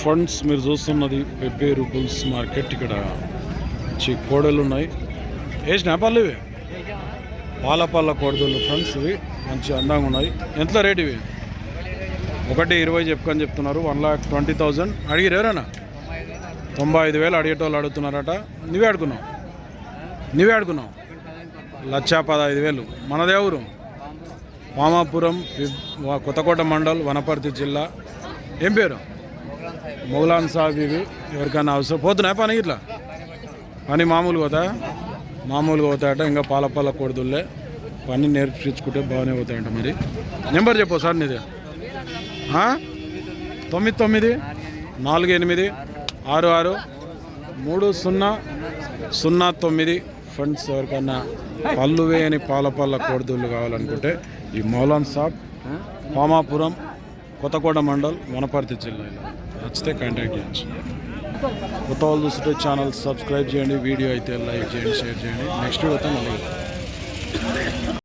Funds మీరు చూస్తున్నది Pebbair bulls market ఇక్కడ చి కోడలు ఉన్నాయి. వేసినా పళ్ళు ఇవి పాల పళ్ళ కోడలు ఫ్రెండ్స్ ఇవి మంచి అందంగా ఉన్నాయి. ఎంత రేట్ ఇవి? ఒకటి ఇరవై చెప్పుకొని చెప్తున్నారు వన్ లాక్ ట్వంటీ థౌజండ్ అడిగిరు ఎవరైనా? తొంభై ఐదు వేలు అడిగేటోళ్ళు అడుగుతున్నారట. నువ్వే అడుగున్నావు నువ్వే అడుగున్నావు లక్షా పదహైదు వేలు. మనదే ఊరు? పామాపురం కొత్తకోట మండల్ వనపర్తి జిల్లా. ఏం పేరు? మొగలాన్ సాబ్ ఇవి ఎవరికైనా అవసరం పోతున్నాయి పని ఇట్లా పని మామూలుగా పోతా? మామూలుగా పోతాయట ఇంకా పాల పాల కొడుదుల్లే పని నేర్పించుకుంటే బాగానే పోతాయంట మరి. నెంబర్ చెప్పు సార్ నీది. తొమ్మిది తొమ్మిది నాలుగు ఎనిమిది ఆరు ఆరు మూడు సున్నా సున్నా తొమ్మిది. ఫ్రెండ్స్ ఎవరికన్నా పళ్ళు వేయని పాల పళ్ళ కోడిదూళ్ళు కావాలనుకుంటే ఈ మౌలాన్ సాబ్ పామాపురం కొత్తకోట మండల్ వనపర్తి జిల్లా ఇలా నచ్చితే కాంటాక్ట్ చేయొచ్చు కొత్త వాళ్ళు చూస్తుంటే ఛానల్ సబ్స్క్రైబ్ చేయండి వీడియో అయితే లైక్ చేయండి షేర్ చేయండి. నెక్స్ట్ వీడియోతో మళ్ళీ